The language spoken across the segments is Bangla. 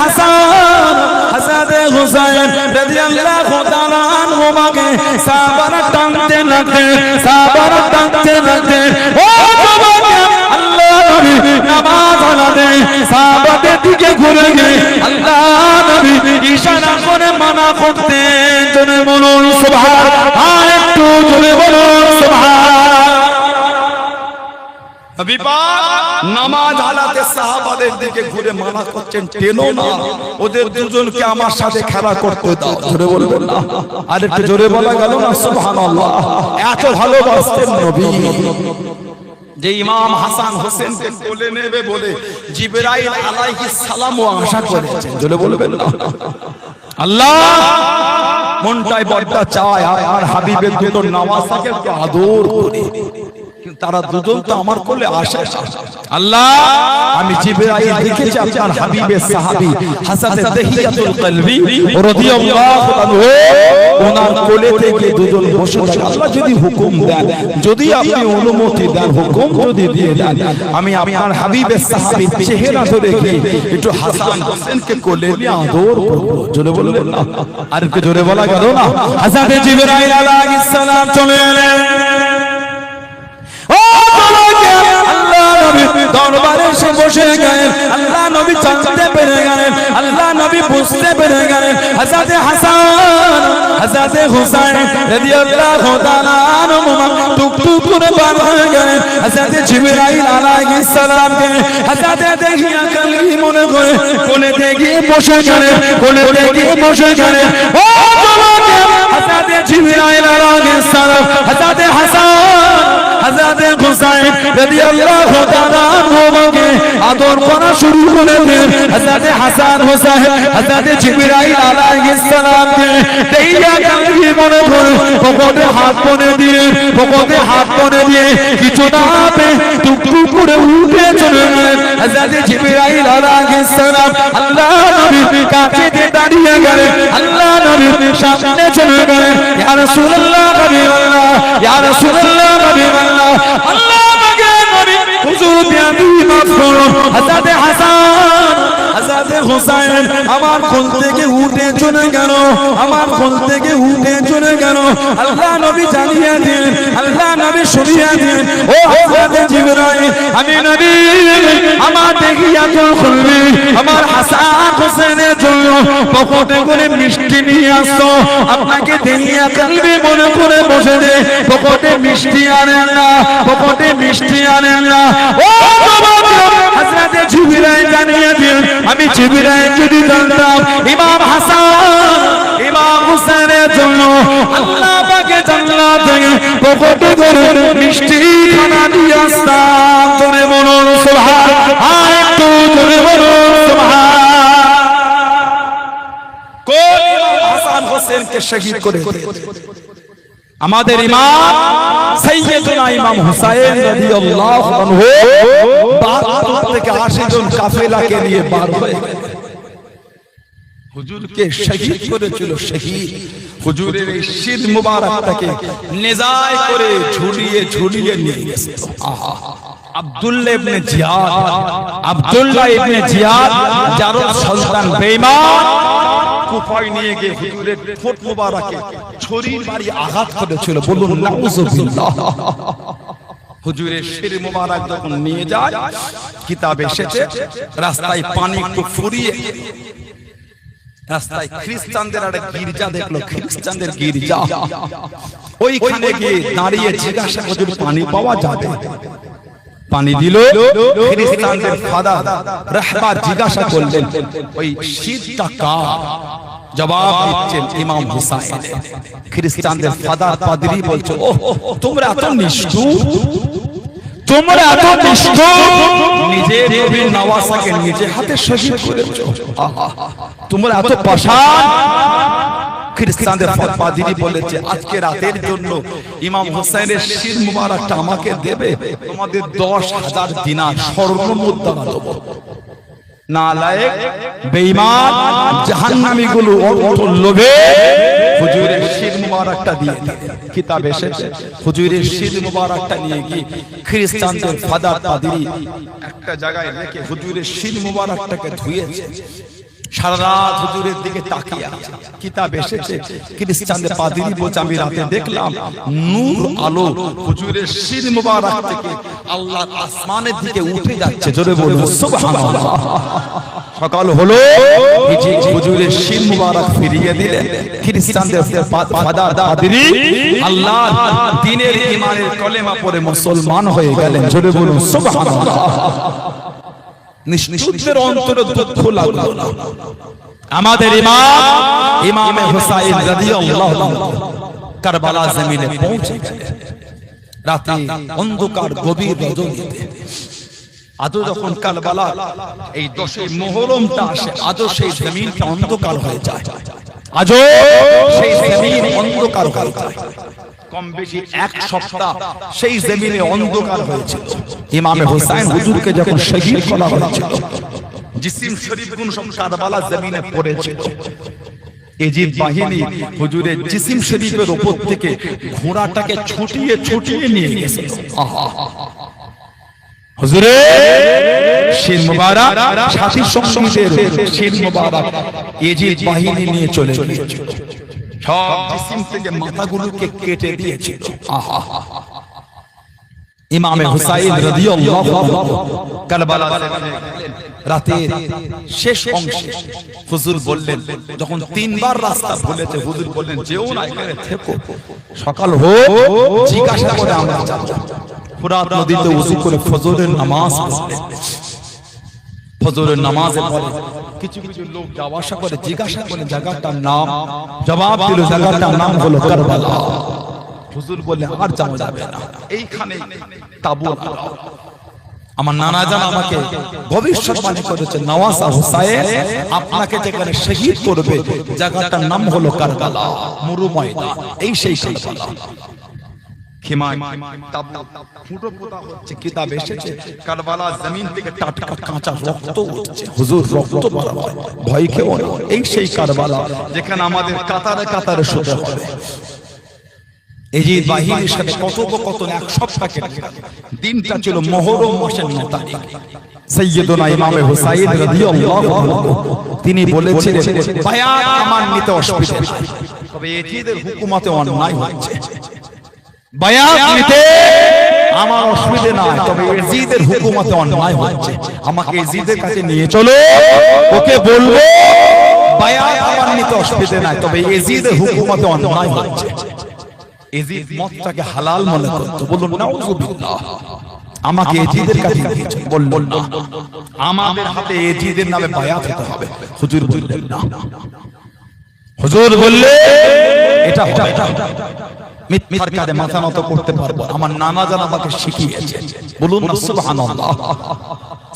হাসান, হাসানে হুসাইন রাদিয়াল্লাহু তাআলা আনহুমাকে সাহাবারা টানতে লাগতে সাহাবারা টানতে লাগতে ও বাবাকে আল্লাহ নবী নামাজ আলাদে, সাহাবাদের দিকে ঘুরে গিয়ে আল্লাহ নবী ইশারা করে মানা করতেন। জনে বলুন, সুবহান আর একটু জোরে বলুন, সুবহান। নামাজ আলাতে সাহাবাদের দিকে ঘুরে মানা করছেন টেনো না ওদের দুজনকে আমার সাথে খেলা করতে দাও। জোরে বলবেন না। আর একটু জোরে বলা গেল না সুবহানাল্লাহ। এত ভালোবাসতেন নবী। যে ইমাম হাসান হোসেনকে কোলে নেবে বলে জিবরাইল আলাইহিস সালামও আশা করেছেন। জোরে বলবেন না। আল্লাহ! মনটাই বড্ডা চায় আর- হাবিবের দুটো একটু আদর করে। তারা দুজন তো আমার কোলে আসে। আল্লাহ! আমি জিবরাইল দেখেছি আপনার হাবিবের সাহাবী হাসাতে দেহিয়াতুল কলবি। রাদিয়াল্লাহু আনহু ওনার কোলে থেকে দুজন বসে আল্লাহ যদি হুকুম দেন যদি আপনি অনুমতি দেন হুকুম যদি দিয়ে দেন আমি আপনার হাবিবের সাহাবীর চেহারা ধরে গিয়ে একটু হাসান হোসেনকে কোলে নিয়ে আদর করব। জোরে বলবেন না? আর একটু জোরে বলা গেল না? হাসাতে জিবরাইল আলাইহিস সালাম চলে এলেন। দরবারে এসে বসে গেলেন। আল্লাহ নবী জানতে পেরে গেলেন। আল্লাহ নবী বুঝতে পেরে গেলেন। হযরতে হাসান, হযরতে হুসাইন রাদিয়াল্লাহু তাআলা আনহুমা টুক টুক করে বার হয়ে গেলেন। হযরতে জিবরাইল আলাইহিস সালামকে হযরতে দেখিয়া কালি মনে করে কোণে গিয়ে বসে গেলেন। কোণে গিয়ে বসে গেলেন। ও তোমাকে হযরতে জিবরাইল আলাইহিস সালাম, হযরতে হাসান হাজারে হুসাইন রাদিয়াল্লাহু তাআলা আনহুকে আদর করা শুরু করে দেন। হাজারে হাসান হুসাইন হাজারে জিবরাইল আলাইহিস সালামকে দেইয়া কালবি মনে করে পকেটে হাত মনে দিয়ে পকেটে হাত মনে দিয়ে কিছু না পে টুক টুক করে উঠে চলে গেলেন। হাজারে জিবরাইল আলাইহিস সালাম আল্লাহ নবী কাছে দাঁড়িয়ে গেলেন, আল্লাহ নবী সামনে চলে গেলেন। ইয়া রাসূলুল্লাহ হাবিবাল্লাহ ইয়া রাসূলুল্লাহ হাবিবাল্লাহ আল্লাহ আমাকে নবী হুজুর বিয়াদি মাফ করো হাসান। হযরত হুসাইন, আমার কোল থেকে উঠে চলে গেল, আমার কোল থেকে উঠে চলে গেল। আল্লাহ নবী জানিয়ে দিন আল্লাহ নবী শুনিয়ে দিন ও হযরত জিবরাইল, আমি নবী, আমার দেখিয়াতুল খুলবি, আমার হাসান হোসেনের জন্য পকেটে করে মিষ্টি নিয়ে আসতো আপনাকে দেখিয়া কালবি মনে করে বসে দে, পকেটে মিষ্টি আনেন না, পকেটে মিষ্টি আনেন না। ও বাবা! জিবরাইল জানিয়ে দিন আমি জিবরাইল যদি জানতাম, ইমাম হাসান, ইমাম হুসেনের জন্য আল্লাহ পাকে জান্নাত করে মিষ্টি খানা দিয়ে আসতাম। বলুন সুবহান আর একটু বলুন সুবহান কোন ইমাম হাসান হোসেনকে শহীদ করে আমাদের ইমাম সাইয়্যিদুনা ইমাম হুসাইন রাদিয়াল্লাহু আনহু বাগদাদ থেকে 80 জন কাফেলাকে নিয়ে বার হয়ে হুজুরকে শহীদ করেছিল শহীদ। হুজুরের এই শির মুবারকটাকে নেজায় করে ঝুলিয়ে ঝুলিয়ে নিয়ে গেছে। আহা। আব্দুল্লাহ ইবনে জিয়াদ। আব্দুল্লাহ ইবনে জিয়াদ যার সন্তান বেঈমান কুফায় নিয়ে গিয়ে হুজুরের ঠোঁট মুবারকে ছুরির বাড়ি আঘাত করেছিল। বলুন, নাউজুবিল্লাহ। হুজুরের শির যখন নিয়ে যায়, কিতাব এসেছে, রাস্তায় পানি একটু ফুরিয়ে রাস্তায় খ্রিস্টানদের একটা গির্জা দেখল, খ্রিস্টানদের গির্জা। ওইখানে গিয়ে দাঁড়িয়ে জিজ্ঞাসা পানি পাওয়া যাবে? পানি দিল খ্রিস্টানদের ফাদার রাহবা জিজ্ঞাসা করলেন ওই শীতটা কার? জবাব দিচ্ছেন ইমাম হুসাইন। খ্রিস্টানদের ফাদার পাদরি বলছে ও তোমরা এত নিষ্ঠুর তোমরা এত নিষ্ঠুর নিজের নবীর নওয়াসাকে নিজে হাতে শহীদ করেছ। তোমরা এত খ্রিস্টানদের বলেছে আজকে রাতের জন্য ইমাম হোসেনের শির মুবারকটা আমাকে দেবে। তোমাদের দশ হাজার দিনার স্বর্ণ মুদ্রা দেবো। নালায়েক বেঈমান অর্থ লোভে হুজুরের শির মুবারকটা দিয়ে। কিতাব এসেছে। হুজুরের শির মুবারকটা নিয়ে গিয়ে খ্রিস্টানদের ফাদার পাদিরি একটা জায়গায় রেখে হুজুরের শির মুবারকটাকে ধুয়েছে। দিকে তাকিয়ে বলছে, আমি রাতে দেখলাম আলো আসমানের দিকে উঠে যাচ্ছে। জোরে সকাল হলো হুজুরের শির মুবারক ফিরিয়ে দিলেন। খ্রিস্টানদের আল্লাহ দিনের ইমানের কলেমা পড়ে মুসলমান হয়ে গেলেন। জোরে বলুন, সুবহানাল্লাহ। নিশ্চুদের অন্তরে দুঃখ লাগল আমাদের ইমাম ইমামে হুসাইন রাদিয়াল্লাহু তাআলা কারবালা জমিনে পৌঁছে গেলেন। রাতে অন্ধকার গভীর রজনীতে আজও যখন কারবালা এই দশই মোহরমটা আসে আজও সেই জমিনটা অন্ধকার হয়ে যায়। আজও সেই জমিন অন্ধকার হয়ে যায়। কম বেশি এক সপ্তাহ সেই জমিনে অন্ধকার হয়েছিল। ইমামে হোসেন হুজুরকে যখন শহীদ করা হয়েছিল জিসিম শরীফ সব কারবালা জমিনে পড়েছিল এজিদ বাহিনী হুজুরের জিসিম শরীফের উপর থেকে ঘোড়াটাকে ছুটিয়ে ছুটিয়ে নিয়ে গেছে। হুজুরে! শির মুবারক সাথী সঙ্গীদের শির মুবারক এজিদ বাহিনী নিয়ে চলে গিয়েছে। সব জিসিম থেকে মাথাগুলোকে কেটে দিয়েছিল আহা। ইমামে হুসাইন রাদিয়াল্লাহু আনহু কারবালা রাতের শেষ অংশে হুজুর বললেন যখন তিনবার রাস্তা ভুলেছে হুজুর বললেন যেও না এখানে থেকো। সকাল হোক জিজ্ঞাসা করে আমরা যাব ফুরাত নদীতে উযু করে ফজরের নামাজ পড়লেন। ফজরের নামাজে পড়ে কিছু কিছু লোক যাওয়া আসা করে জিজ্ঞাসা করে জায়গাটার নাম। জবাব দিল জায়গাটার নাম হলো কারবালা। হুজুর বললেন আর যাওয়া যাবে না। এইখানে তাবু আমার নানা জান আমাকে ভবিষ্যৎবাণী করেছে নওয়াজা হুসাইন। আপনাকে যেখানে শহীদ করবে জায়গাটার নাম হলো কারবালা মুরু ময়দান এই সেই সেই যেখানে আমাদের কাতারে কাতারে শুতে হবে। বাহিনীর সাথে কথোপকথন এক দিনটা ছিল মহরম মাসের ন তারিখ সৈয়দনা ইমামে হুসাইন রাদিয়াল্লাহু আনহু। তিনি বলেছিলেন বায়াত আমার নিতে অসুবিধা নেই। তবে এজিদের হুকুমতে অন্যায় হচ্ছে। বায়াত নিতে আমার অসুবিধে নাই তবে এজিদের হুকুমতে অন্যায় হচ্ছে। আমাকে এজিদের কাছে নিয়ে চলো। ওকে বলব বায়াত আমার নিতে অসুবিধে নাই তবে এজিদের হুকুমতে অন্যায় হচ্ছে। এজিদ মদটাকে হালাল মনে করতো বলুন নাউজুবিল্লাহ আমাকে এজিদের কাছে দিয়েছে বলল না। আমাদের হাতে এজিদের নামে বায়াত হতে হবে। হুজুর বললেন না। হুজুর বললে এটা মিথ্যার কাজে মাথা নত করতে পারব। আমার নানা জান আমাকে শিখিয়েছে। বলুন না সুবহানাল্লাহ।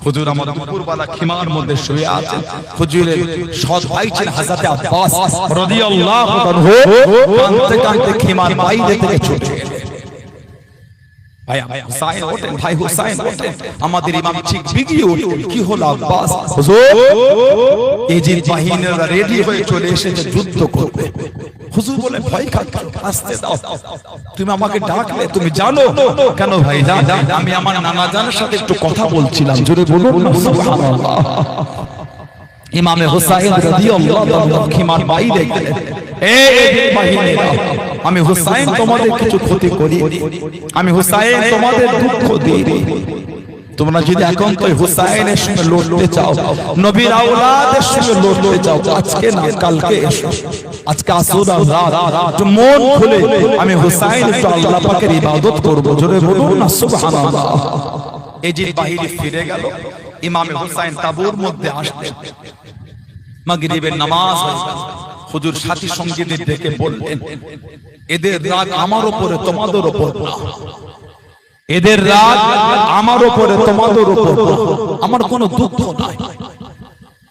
হুজুর আমার দুপুরবেলা খিমার মধ্যে শুয়ে আছেন। হুজুরের সৎ ভাই ছিলেন হযরত আব্বাস রাদিয়াল্লাহু আনহু কাঁদতে কাঁদতে খিমার বাইরে থেকে ছুটে গেলেন ভাই ভাই হুসাইন ওঠেন ভাই হুসাইন ওঠেন। আমাদের ইমাম ঠিক বিগিয়ে উঠলেন কি হলো আব্বাস? হুজুর? এই বাহিনীরা রেডি হয়ে চলে এসেছে যুদ্ধ করবে হুজুর বলে ভয় খাচ্ছ আসতে দাও। তুমি আমাকে ডাকলে তুমি জানো? কেন ভাই আমি আমার নানা জানের সাথে একটু কথা বলছিলাম। জোরে বলুন সুবহানাল্লাহ। ইমামে হুসাইন রাদিয়াল্লাহু আনহু খিমার বাইরে গেলেন বাহিনীরা আমি হুসাইন তোমাদের কিছু ক্ষতি করি। আমি হুসাইন তোমাদের দুঃখ দিই। তোমরা যদি একান্ত হুসাইনের সঙ্গে লড়তে চাও নবীর আওলাদের সঙ্গে লড়তে চাও আজকে না কালকে আজকে আসুন রাত তো মন খুলে আমি হুসাইন একটু আল্লাহ পাকের ইবাদত করব। জোরে বলুন না সুবহানাল্লাহ। এই যে বাহিনী ফিরে গেল। ইমামে হুসাইন তাবুর মধ্যে আসলেন মাগরিবের নামাজ হুজুর সাথী সঙ্গীদের ডেকে বললেন এদের রাগ আমার উপরে তোমাদের উপর এদের রাগ আমার উপরে তোমাদের উপর। আমার কোনো দুঃখ নাই।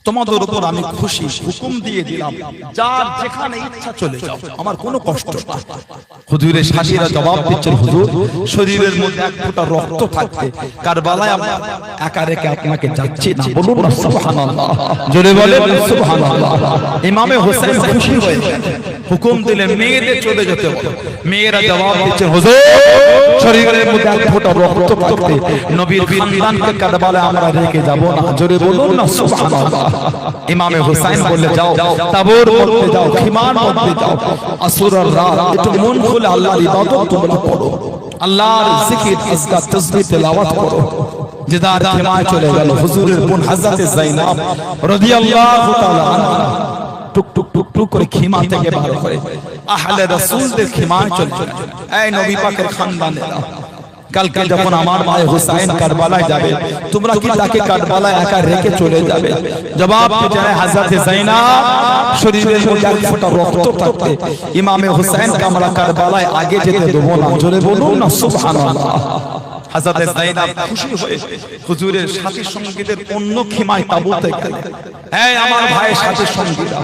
তোমাদের উপর আমি খুশি হুকুম দিয়ে দিলাম। যার যেখানে ইচ্ছা চলে যাও। আমার কোনো কষ্ট হুজুরের শাসিরা জবাব দিচ্ছেন হুজুর শরীরের মধ্যে এক ফোঁটা রক্ত থাকতে কারবালায় আমরা একা রেখে আপনাকে যাচ্ছি না। বলুন না সুবহানাল্লাহ। জোরে বলেন সুবহানাল্লাহ। ইমামে হোসেন খুশি হয়ে। হুকুম দিলেন মেয়েদের চলে যেতে বলো মেয়েরা জবাব দিচ্ছেন হুজুর শরীরের মধ্যে এক ফোঁটা রক্ত থাকতে নবীর খানদানকে কারবালায় আমরা রেখে যাব না। জোরে বলুন না সুবহানাল্লাহ। ইমামে হুসাইন বলে যাও তাবুর মধ্যে যাও খিমান মধ্যে যাও। আসুরার রাত একটু মন খুলে আল্লাহর ইবাদত তোমরা করো আল্লাহর জিকির আজকার তাসবিহ তেলাওয়াত করো। যেদার খিমায় চলে গেল হুজুরের বোন হযরত যায়নাব রাদিয়াল্লাহু তাআলা আনহা। টুক টুক টুক টুক করে খিমা থেকে বার করে। আহলে রাসূলদের খিমায় চলে এই নবী পাকের খানদানেরা। কালকে যখন আমার ভাই হুসাইন কারবালায় যাবে তোমরা কি তাকে কারবালায় একা রেখে চলে যাবে? জবাব চায় হযরত যায়নাব শরীরের মধ্যে এক ফোঁটা রক্ত থাকতে ইমামে হুসাইন কামরা কারবালায় আগে যেতে দেবো না। জোরে বলুন না সুবহানাল্লাহ। হযরত যায়নাব খুশি হয়ে হুজুরের সাথী সঙ্গীদের অন্য খিমায় তাবুতে গেলেন এই আমার ভাইয়ের সাথী সঙ্গীরা।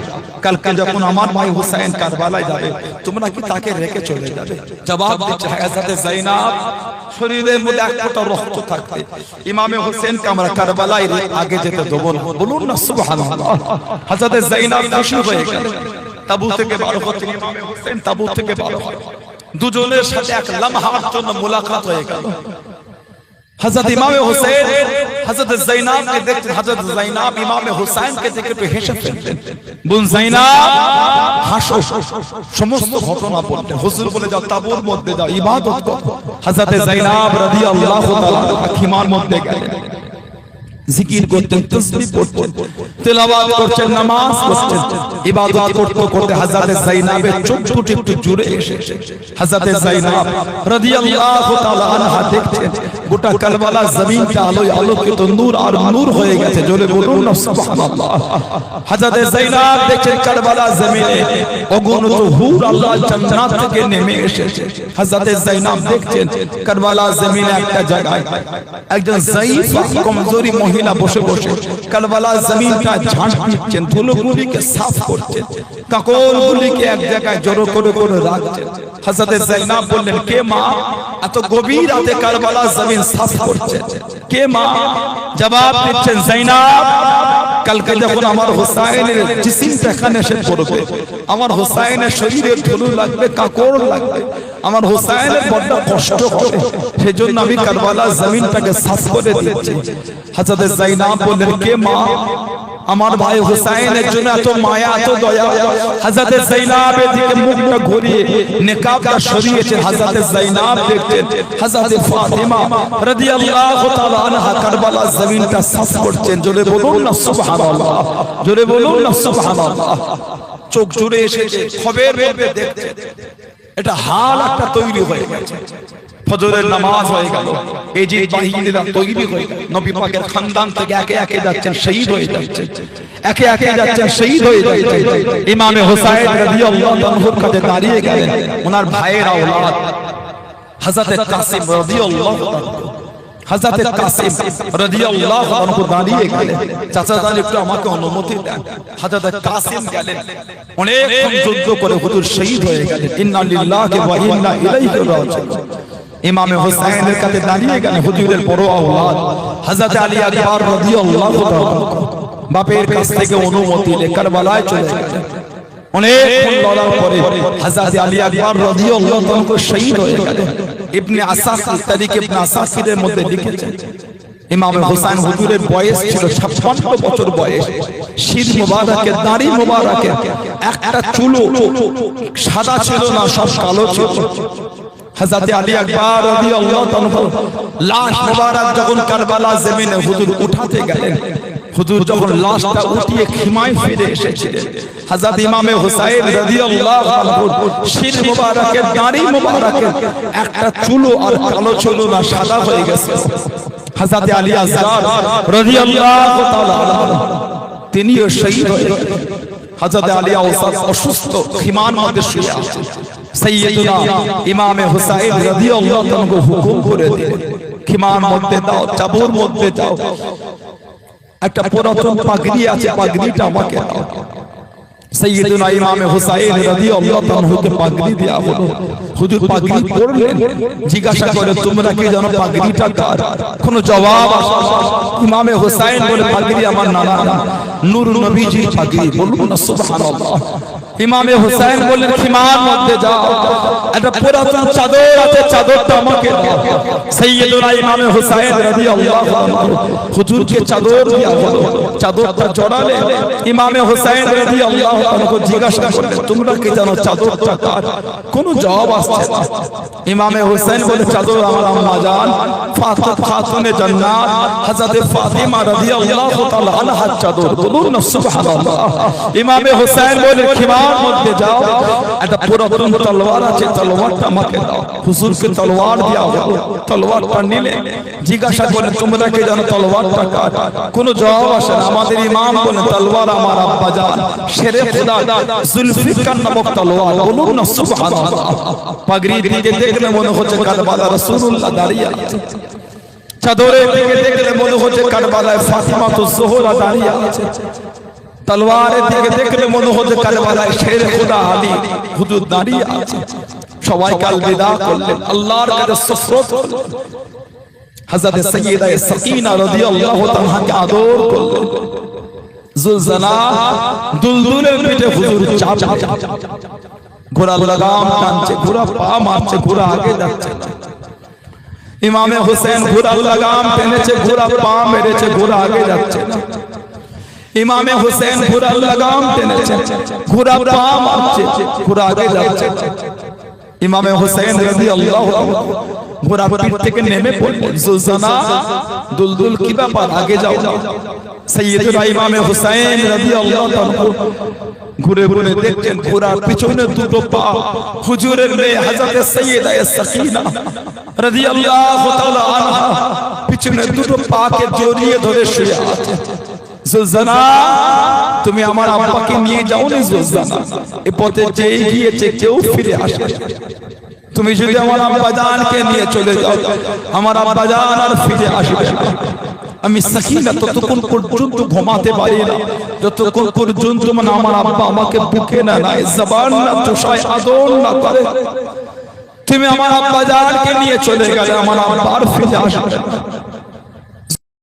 কালকে যখন আমার ভাই হুসাইন কারবালায় যাবে তোমরা কি তাকে রেখে চলে যাবে? জবাব দিচ্ছে হযরত যায়নাব শরীরের মধ্যে এক ফোঁটা রক্ত থাকতে ইমামে হোসেনকে আমরা কারবালায় আগে যেতে দেবো না বলুন না সুবহানাল্লাহ। হযরত যায়নাব খুশি হয়ে গেলেন তাবু থেকে বার হচ্ছে ইমামে হোসেন তাবু থেকে বার হয় দুজনের সাথে এক লম্হার জন্য মোলাকাত হয়ে গেল। হযরত ইমামে হোসেন হযরত কে দেখতে হযরত যায়নাব ইমামে কে দেখে একটু হেসে ফেললেন বোন যায়নাব হাসো। সমস্ত ঘটনা বললেন হুজুর বলে যাও তাবুর মধ্যে যাও ইবাদত করো। হযরত যায়নাব রাদিয়াল্লাহু তাআলা খিমার মধ্যে গেলেন। জিকির করতেন, তসবিহ পড়তেন, তেলাওয়াত করতেন, নামাজ পড়তেন, ইবাদত করতে করতে হযরত যায়নাবের চোখ দুটো একটু জুড়ে এসেছে হযরত যায়নাব রাদিয়াল্লাহু তাআলা আনহা দেখছেন, গোটা কারবালা জমিনটা আলোয় আলোকিত, নূর আর নূর হয়ে গেছে, জোরে বলুন না, সুবহানাল্লাহ। হযরত যায়নাব দেখছেন কারবালা জমিনে অগণিত হুর আল্লাহ জান্নাত থেকে নেমে এসেছে। হযরত যায়নাব দেখছেন কারবালা জমিনে একটা জায়গায় একজন জাইফ কমজোরি মহিলা বসে বসে কালবালা জমিনটা ঝাঁট দিচ্ছেন, ধুলোগুলিকে সাফ করছেন কাকরগুলিকে এক জায়গায় জড়ো করে করে রাখছেন। হাজরতে জাইনাব বললেন, কে মা? এত গভীর রাতে কারবালা জমিন সাফ করছে কে মা? জবাব দিচ্ছেন যায়নাব কালকে যখন আমার হোসাইনের জিসিমটা এখানে এসে পড়বে, আমার হোসাইনের শরীরে ধুলো লাগবে, কাকড় লাগবে, আমার হোসাইনের বড্ড কষ্ট হবে, সেজন্য আমি কারবালা জমিনটাকে সাফ করে দিয়েছি। হাজরত যায়নাব বললেন, কে মা? আমার ভাই হুসাইনের জন্য এত মায়া এত দয়া। হযরত যায়নাবের দিকে মুখটা ঘুরিয়ে নিকাবটা সরিয়েছেন হযরত যায়নাব দেখতেন হযরত ফাতিমা রাদিয়াল্লাহু তাআলা আনহা কারবালা জমিনটা সাফ করছেন। জোরে বলুন না সুবহানাল্লাহ। জোরে বলুন না সুবহানাল্লাহ। চোখ জুড়ে এসেছে খবর খবর দেখতে এটা হাল একটা তৈরি হয়ে গেছে। ফজরের নামাজ হয়ে গেল। এই যে বাহিনীরা তৈরি হয়ে গেল। নবী পাকের খানদান থেকে একে একে যাচ্ছেন শহীদ হয়ে যাচ্ছে একে একে যাচ্ছেন শহীদ হয়ে যাচ্ছে ইমামে হোসাইন রাদিয়াল্লাহু তাআলার কাছে দাঁড়িয়ে গেলেন। ওনার ভাইয়ের আওলাদ হযরত কাসিম রাদিয়াল্লাহু তাআলা হযরত কাসিম রাদিয়াল্লাহু আনহু দাঁড়িয়ে গেলেন। চাচা জান একটু আমাকে অনুমতি দেন। হযরত কাসিম গেলেন। অনেক যুদ্ধ করে হুজুর শহীদ হয়ে গেলেন। ইন্না লিল্লাহি ওয়া ইন্না ইলাইহি রাজিউন। ইমামে হোসেনের কাছে দাঁড়িয়ে গেলেন হুজুরের বড় আওলাদ। হযরত আলী আকবর রাদিয়াল্লাহু তাআলা বাপের কাছ থেকে অনুমতি নিয়ে কারবালায় চলে গেলেন। অনেক লড়ার পরে হযরত আলী আকবর রাদিয়াল্লাহু তাআলা শহীদ হয়ে গেলেন। ইবনে আসাকির তারিখ ইবনে আসাকিরের মধ্যে লিখেছেন। ইমাম হোসেন হুজুরের বয়স ছিল 56 বছর বয়স। শীত মোবারকের দাড়ি মোবারকের একটা চুলো সাদা ছিল না সব কালো ছিল। হযরত আলী আকবর রাদিয়াল্লাহু তাআলা লাশ মোবারক যখন কারবালা জমিনে হুজুর উঠাতে গেলেন। হুজুর যখন লাশটা উঠিয়ে খিমায় ফিরে এসেছিলেন। হযরত ইমামে হুসাইন রাদিয়াল্লাহু আনহু শির মোবারকের দাড়ি মোবারকের একটা চুলো আর কালো চুলো না সাদা হয়ে গেছে। হযরত আলী আসগার রাদিয়াল্লাহু তাআলা তিনিও শহীদ হয়ে হযরত আলী আওসাদ অসুস্থ খিমান মধ্যে শুয়ে আছেন সাইয়্যিদুনা ইমামে হুসাইন রাদিয়াল্লাহু তাআলা হুকুম করে দিলেন। খিমান মধ্যে দাও চাবুর মধ্যে দাও। একটা পুরাতন পাগড়ি আছে পাগড়িটা আমাকে দাও। সৈয়দুনা ইমামে হুসাইন রাদিয়াল্লাহু তাআলাকে পাগড়ি দেয়া হলো। হুজুর পাগড়ি পরলেন জিজ্ঞাসা করে তোমরা কি জানো পাগড়িটা কার? কোনো জবাব আসে। ইমামে হুসাইন বলে পাগড়ি আমার নানা নূর নবীজির পাগড়ি বলুন না সুবহানাল্লাহ। ইমামে হুসাইন বললেন, খিমার মধ্যে যাও। একটা পুরাতন চাদর আছে, চাদরটা আমাকে সৈয়দুনা ইমামে হুসাইন রাদিয়াল্লাহু আনহু হুজুরকে চাদর দিয়া হলো চাদরটা জড়ালে ইমামে হুসাইন রাদিয়াল্লাহু আনহু জিজ্ঞাসা করলেন, তোমরা কি জানো চাদরটা কার? কোনো জবাব আসছে না। ইমামে হুসাইন বলে চাদর আমার আম্মা জান ফাতিমা খাতুনে জান্নাত, হযরত ফাতিমা রাদিয়াল্লাহু তাআলা আনহার চাদর। বলুন সুবহানাল্লাহ। ইমামে হুসাইন বলে খিমার মধ্যে যাও। একটা পুরাতন তলোয়ার আছে তলোয়ারটা আমাকে দাও। হুজুরকে তলোয়ার দেওয়া হলো তলোয়ারটা নিলে জিজ্ঞাসা করে তোমরা কে জানো তলোয়ারটা কার? কোনো জবাব আসে না। আমাদের ইমাম বলে তলোয়ার আমার আব্বা জান। শেরে খোদা, জুলফিকার নামক তলোয়ার বলুন না, সুবহানাল্লাহ। পাগড়ি দিকে দেখলে মনে হচ্ছে কারবালা রাসূলুল্লাহ দাঁড়িয়ে আছে। চাদরের দিকে দেখলে মনে হচ্ছে কারবালায় ফাতিমা তো জোহরা দাঁড়িয়ে আছে। তলোয়ারের দিকে দেখলে মনে হচ্ছে কারবালায় শের খোদা আলী হুজুর দাঁড়িয়ে আছে। সবাই কাল বিদা করলেন। আল্লাহর কাছে সুফরত হযরত সাইয়্যিদা সাকিনা রাদিয়াল্লাহু তাআলাকে আদর করলেন। জুলজালা দুলদুলের পিঠে হুজুর চাপ ঘোড়া লাগাম টানছে ঘোড়া পা মারছে ঘোড়া আগে যাচ্ছে। ইমামে হোসেন ঘোড়া লাগাম টেনেছে ঘোড়া পা মেরেছে ঘোড়া আগে যাচ্ছে। না ইমামে হোসেন ঘোড়া লাগাম টেনেছে ঘোড়া পা মারছে ঘোড়া আগে যাচ্ছে। ইমামে হোসেন রাদিয়াল্লাহু ঘোড়া পিঠ থেকে নেমে পড়লেন সুলতানা দুলদুল কি ব্যাপার, আগে যাও। সৈয়দুনা ইমামে হোসেন রাদিয়াল্লাহু আনহু ঘুরে ঘুরে দেখছেন ঘোড়ার পিছনে দুটো পা। হুজুরের মেয়ে হযরত সাইয়্যিদা সাকিনা রাদিয়াল্লাহু তাআলা আনহা পিছনে দুটো পাকে জড়িয়ে ধরে শুয়ে আছে। জুলজানা তুমি আমার আব্বাকে নিয়ে যাও নি জুলজানা এ পথে যে গিয়েছে কেউ ফিরে আসে তুমি যদি আমার আব্বা জানকে নিয়ে চলে যাও, আমার আব্বা জান আর ফিরে আসবে আমি সাকিনা ততক্ষণ পর্যন্ত ঘুমাতে পারি না। যতক্ষণ পর্যন্ত মানে আমার আব্বা আমাকে বুকে না নাই জবান না চুষায়, আদর না করে। তুমি আমার আব্বা জানকে নিয়ে চলে গেলে আমার আব্বা আর ফিরে আসবে